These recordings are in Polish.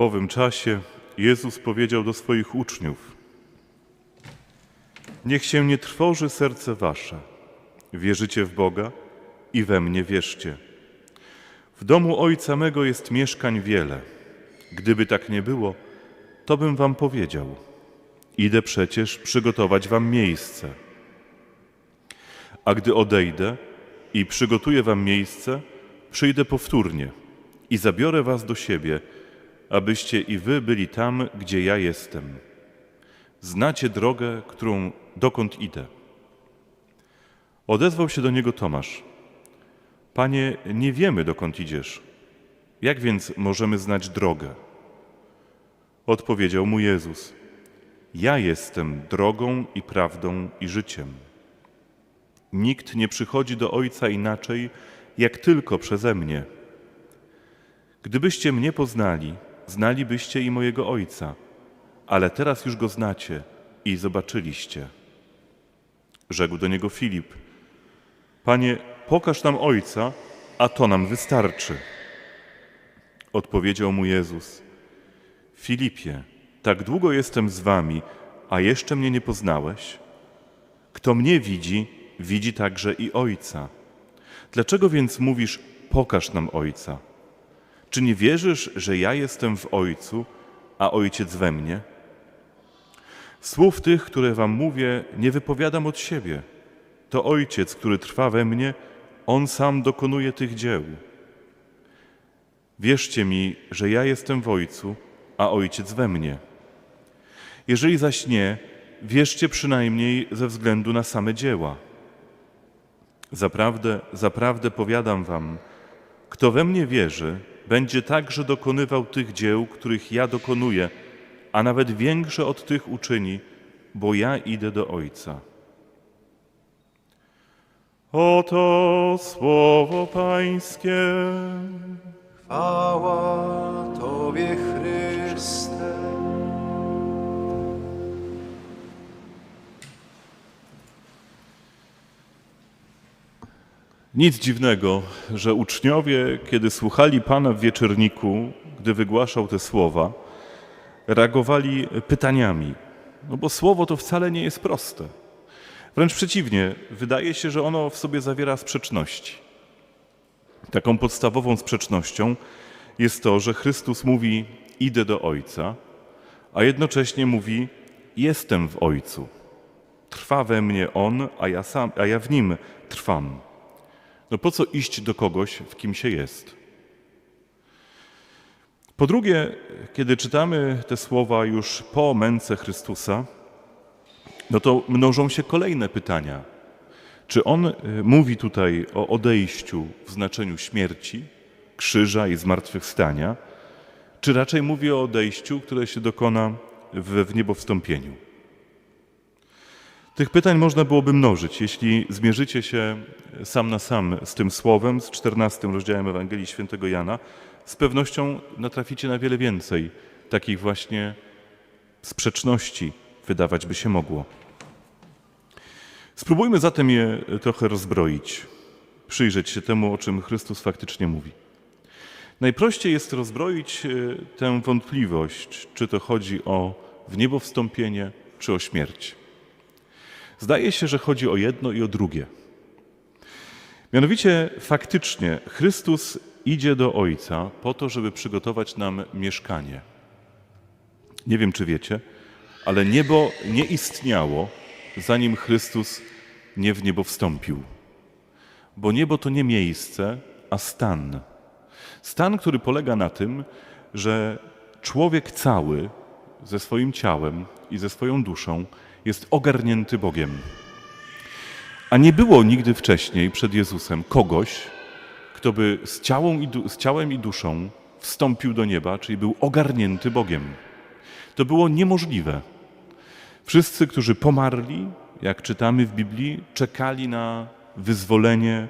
Owym czasie Jezus powiedział do swoich uczniów: Niech się nie trwoży serce wasze. Wierzycie w Boga i we mnie wierzcie. W domu Ojca mego jest mieszkań wiele. Gdyby tak nie było, to bym wam powiedział. Idę przecież przygotować wam miejsce. A gdy odejdę i przygotuję wam miejsce, przyjdę powtórnie i zabiorę was do siebie, abyście i wy byli tam, gdzie ja jestem. Znacie drogę, którą dokąd idę. Odezwał się do niego Tomasz. Panie, nie wiemy, dokąd idziesz. Jak więc możemy znać drogę? Odpowiedział mu Jezus: Ja jestem drogą i prawdą i życiem. Nikt nie przychodzi do Ojca inaczej, jak tylko przeze mnie. Gdybyście mnie poznali, znalibyście i mojego Ojca, ale teraz już go znacie i zobaczyliście. Rzekł do niego Filip: Panie, pokaż nam Ojca, a to nam wystarczy. Odpowiedział mu Jezus: Filipie, tak długo jestem z wami, a jeszcze mnie nie poznałeś? Kto mnie widzi, widzi także i Ojca. Dlaczego więc mówisz: Pokaż nam Ojca? Czy nie wierzysz, że ja jestem w Ojcu, a Ojciec we mnie? Słów tych, które wam mówię, nie wypowiadam od siebie. To Ojciec, który trwa we mnie, On sam dokonuje tych dzieł. Wierzcie mi, że ja jestem w Ojcu, a Ojciec we mnie. Jeżeli zaś nie, wierzcie przynajmniej ze względu na same dzieła. Zaprawdę, zaprawdę powiadam wam, kto we mnie wierzy, będzie także dokonywał tych dzieł, których ja dokonuję, a nawet większe od tych uczyni, bo ja idę do Ojca. Oto słowo Pańskie. Chwała Tobie, Chryste. Nic dziwnego, że uczniowie, kiedy słuchali Pana w wieczorniku, gdy wygłaszał te słowa, reagowali pytaniami. No bo słowo to wcale nie jest proste. Wręcz przeciwnie, wydaje się, że ono w sobie zawiera sprzeczności. Taką podstawową sprzecznością jest to, że Chrystus mówi: Idę do Ojca, a jednocześnie mówi: Jestem w Ojcu. Trwa we mnie On, a ja, sam, a ja w nim trwam. No po co iść do kogoś, w kim się jest? Po drugie, kiedy czytamy te słowa już po męce Chrystusa, no to mnożą się kolejne pytania. Czy on y, mówi tutaj o odejściu w znaczeniu śmierci, krzyża i zmartwychwstania, czy raczej mówi o odejściu, które się dokona w, niebowstąpieniu? Tych pytań można byłoby mnożyć, jeśli zmierzycie się sam na sam z tym słowem, z 14 rozdziałem Ewangelii Świętego Jana, z pewnością natraficie na wiele więcej takich właśnie sprzeczności, wydawać by się mogło. Spróbujmy zatem je trochę rozbroić, przyjrzeć się temu, o czym Chrystus faktycznie mówi. Najprościej jest rozbroić e, tę wątpliwość, czy to chodzi o w niebo wstąpienie, czy o śmierć. Zdaje się, że chodzi o jedno i o drugie. Mianowicie faktycznie Chrystus idzie do Ojca po to, żeby przygotować nam mieszkanie. Nie wiem, czy wiecie, ale niebo nie istniało, zanim Chrystus nie w niebo wstąpił. Bo niebo to nie miejsce, a stan. Stan, który polega na tym, że człowiek cały ze swoim ciałem i ze swoją duszą jest ogarnięty Bogiem. A nie było nigdy wcześniej przed Jezusem kogoś, kto by z, z ciałem i duszą wstąpił do nieba, czyli był ogarnięty Bogiem. To było niemożliwe. Wszyscy, którzy pomarli, jak czytamy w Biblii, czekali na wyzwolenie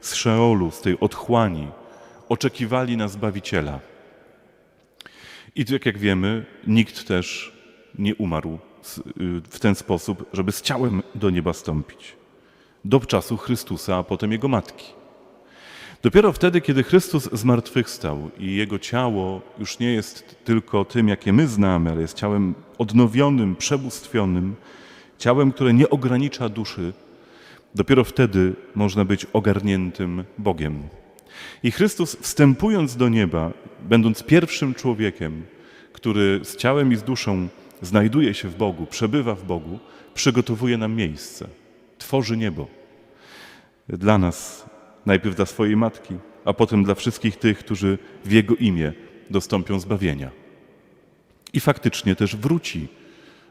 z Szeolu, z tej otchłani, oczekiwali na Zbawiciela. I tak jak wiemy, nikt też nie umarł y, w ten sposób, żeby z ciałem do nieba stąpić. Do czasu Chrystusa, a potem Jego Matki. Dopiero wtedy, kiedy Chrystus zmartwychwstał i Jego ciało już nie jest tylko tym, jakie my znamy, ale jest ciałem odnowionym, przebóstwionym, ciałem, które nie ogranicza duszy, dopiero wtedy można być ogarniętym Bogiem. I Chrystus, wstępując do nieba, będąc pierwszym człowiekiem, który z ciałem i z duszą znajduje się w Bogu, przebywa w Bogu, przygotowuje nam miejsce, tworzy niebo dla nas, najpierw dla swojej matki, a potem dla wszystkich tych, którzy w Jego imię dostąpią zbawienia. I faktycznie też wróci,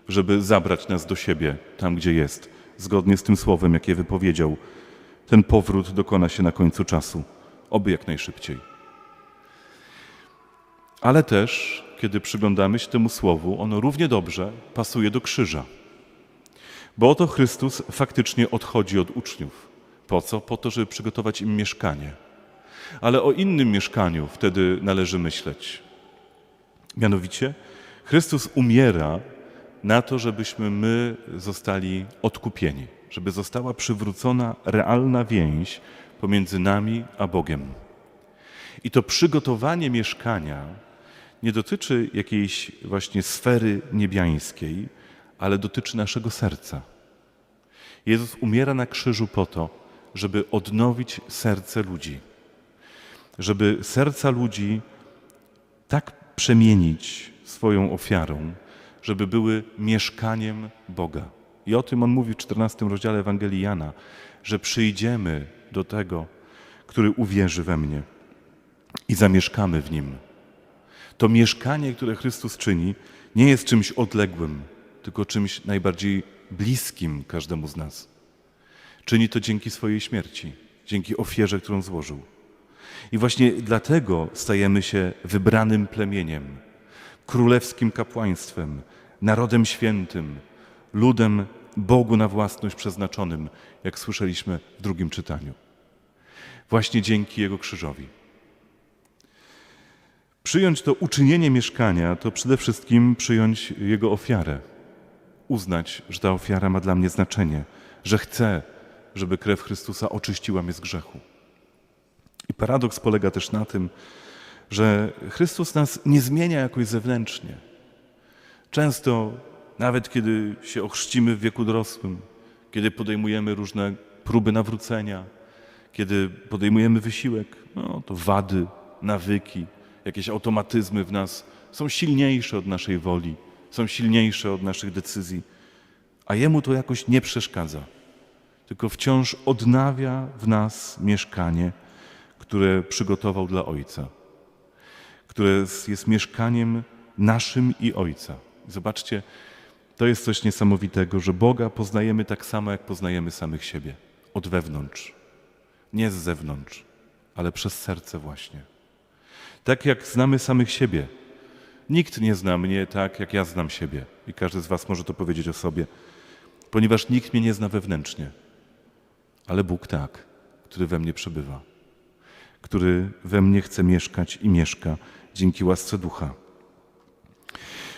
żeby zabrać nas do siebie tam, gdzie jest, zgodnie z tym słowem, jakie wypowiedział. Ten powrót dokona się na końcu czasu, oby jak najszybciej. Ale też, kiedy przyglądamy się temu słowu, ono równie dobrze pasuje do krzyża. Bo oto Chrystus faktycznie odchodzi od uczniów. Po co? Po to, żeby przygotować im mieszkanie. Ale o innym mieszkaniu wtedy należy myśleć. Mianowicie, Chrystus umiera na to, żebyśmy my zostali odkupieni, żeby została przywrócona realna więź pomiędzy nami a Bogiem. I to przygotowanie mieszkania nie dotyczy jakiejś właśnie sfery niebiańskiej, ale dotyczy naszego serca. Jezus umiera na krzyżu po to, żeby odnowić serce ludzi, żeby serca ludzi tak przemienić swoją ofiarą, żeby były mieszkaniem Boga. I o tym on mówi w 14 rozdziale Ewangelii Jana, że przyjdziemy do tego, który uwierzy we mnie i zamieszkamy w nim. To mieszkanie, które Chrystus czyni, nie jest czymś odległym, tylko czymś najbardziej bliskim każdemu z nas. Czyni to dzięki swojej śmierci, dzięki ofierze, którą złożył. I właśnie dlatego stajemy się wybranym plemieniem, królewskim kapłaństwem, narodem świętym, ludem Bogu na własność przeznaczonym, jak słyszeliśmy w drugim czytaniu. Właśnie dzięki Jego krzyżowi. Przyjąć to uczynienie mieszkania to przede wszystkim przyjąć Jego ofiarę. Uznać, że ta ofiara ma dla mnie znaczenie, że chcę, żeby krew Chrystusa oczyściła mnie z grzechu. I paradoks polega też na tym, że Chrystus nas nie zmienia jakoś zewnętrznie. Często, nawet kiedy się ochrzcimy w wieku dorosłym, kiedy podejmujemy różne próby nawrócenia, kiedy podejmujemy wysiłek, no, to wady, nawyki, jakieś automatyzmy w nas są silniejsze od naszej woli, są silniejsze od naszych decyzji, a Jemu to jakoś nie przeszkadza, tylko wciąż odnawia w nas mieszkanie, które przygotował dla Ojca, które jest- mieszkaniem naszym i Ojca. Zobaczcie, to jest coś niesamowitego, że Boga poznajemy tak samo, jak poznajemy samych siebie, od wewnątrz, nie z zewnątrz, ale przez serce właśnie. Tak jak znamy samych siebie. Nikt nie zna mnie tak, jak ja znam siebie. I każdy z Was może to powiedzieć o sobie, ponieważ nikt mnie nie zna wewnętrznie. Ale Bóg tak, który we mnie przebywa, który we mnie chce mieszkać i mieszka dzięki łasce ducha.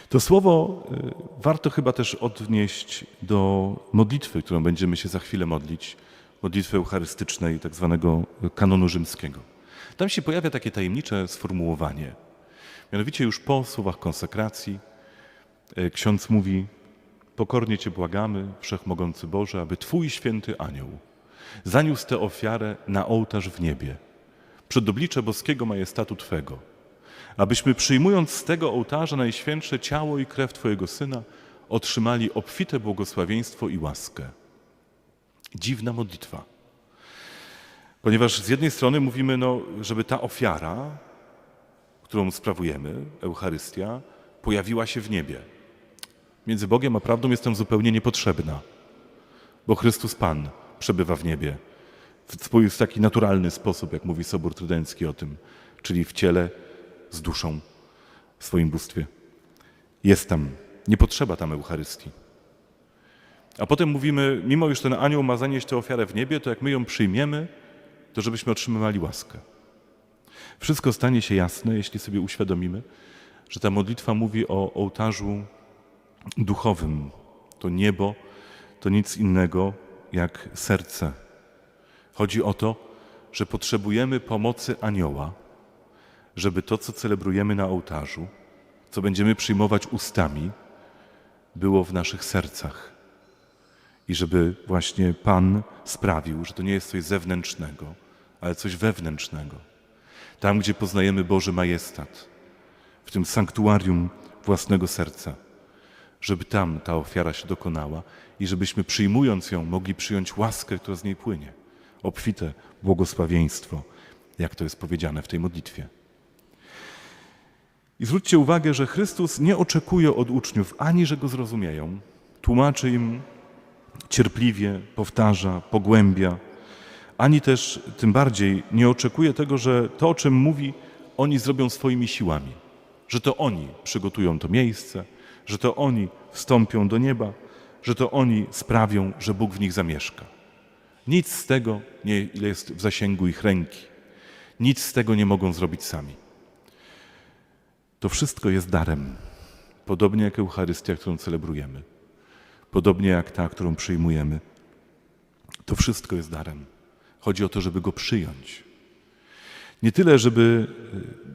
To słowo y, warto chyba też odnieść do modlitwy, którą będziemy się za chwilę modlić, modlitwy eucharystycznej, tak zwanego kanonu rzymskiego. Tam się pojawia takie tajemnicze sformułowanie. Mianowicie już po słowach konsekracji e, ksiądz mówi: Pokornie Cię błagamy, wszechmogący Boże, aby Twój święty anioł zaniósł tę ofiarę na ołtarz w niebie, przed oblicze boskiego majestatu Twego, abyśmy przyjmując z tego ołtarza najświętsze ciało i krew Twojego Syna, otrzymali obfite błogosławieństwo i łaskę. Dziwna modlitwa. Ponieważ z jednej strony mówimy, no, żeby ta ofiara, którą sprawujemy, Eucharystia, pojawiła się w niebie. Między Bogiem a prawdą jest tam zupełnie niepotrzebna, bo Chrystus Pan przebywa w niebie w taki naturalny sposób, jak mówi Sobór Trydencki o tym, czyli w ciele, z duszą, w swoim bóstwie. Jest tam. Nie potrzeba tam Eucharystii. A potem mówimy, mimo już ten anioł ma zanieść tę ofiarę w niebie, to jak my ją przyjmiemy, to żebyśmy otrzymywali łaskę. Wszystko stanie się jasne, jeśli sobie uświadomimy, że ta modlitwa mówi o ołtarzu duchowym. To niebo to nic innego jak serce. Chodzi o to, że potrzebujemy pomocy anioła, żeby to, co celebrujemy na ołtarzu, co będziemy przyjmować ustami, było w naszych sercach. I żeby właśnie Pan sprawił, że to nie jest coś zewnętrznego, ale coś wewnętrznego. Tam, gdzie poznajemy Boży majestat, w tym sanktuarium własnego serca, żeby tam ta ofiara się dokonała i żebyśmy przyjmując ją mogli przyjąć łaskę, która z niej płynie, obfite błogosławieństwo, jak to jest powiedziane w tej modlitwie. I zwróćcie uwagę, że Chrystus nie oczekuje od uczniów ani, że go zrozumieją, tłumaczy im cierpliwie, powtarza, pogłębia, ani też tym bardziej nie oczekuje tego, że to, o czym mówi, oni zrobią swoimi siłami, że to oni przygotują to miejsce, że to oni wstąpią do nieba, że to oni sprawią, że Bóg w nich zamieszka. Nic z tego nie jest w zasięgu ich ręki. Nic z tego nie mogą zrobić sami. To wszystko jest darem, podobnie jak Eucharystia, którą celebrujemy, podobnie jak ta, którą przyjmujemy. To wszystko jest darem. Chodzi o to, żeby go przyjąć. Nie tyle, żeby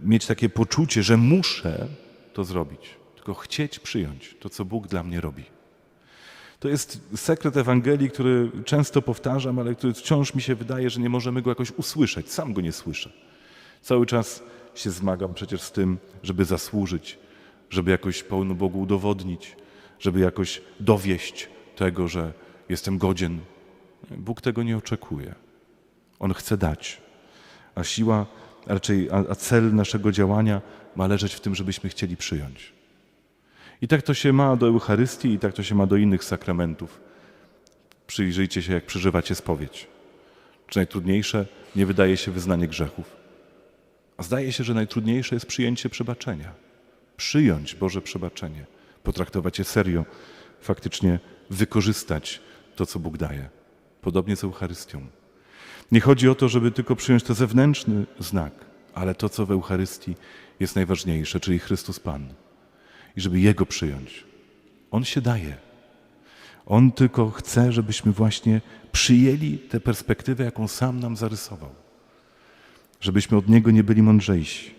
y, mieć takie poczucie, że muszę to zrobić, tylko chcieć przyjąć to, co Bóg dla mnie robi. To jest sekret Ewangelii, który często powtarzam, ale który wciąż mi się wydaje, że nie możemy go jakoś usłyszeć. Sam go nie słyszę. Cały czas się zmagam przecież z tym, żeby zasłużyć, żeby jakoś Panu Bogu udowodnić, żeby jakoś dowieść tego, że jestem godzien. Bóg tego nie oczekuje. On chce dać. A siła, a raczej a, a cel naszego działania ma leżeć w tym, żebyśmy chcieli przyjąć. I tak to się ma do Eucharystii, i tak to się ma do innych sakramentów. Przyjrzyjcie się, jak przeżywacie spowiedź. Czy najtrudniejsze nie wydaje się wyznanie grzechów? A zdaje się, że najtrudniejsze jest przyjęcie przebaczenia. Przyjąć Boże przebaczenie, potraktować je serio, faktycznie wykorzystać to, co Bóg daje. Podobnie z Eucharystią. Nie chodzi o to, żeby tylko przyjąć to zewnętrzny znak, ale to, co w Eucharystii jest najważniejsze, czyli Chrystus Pan. I żeby Jego przyjąć. On się daje. On tylko chce, żebyśmy właśnie przyjęli tę perspektywę, jaką sam nam zarysował. Żebyśmy od Niego nie byli mądrzejsi.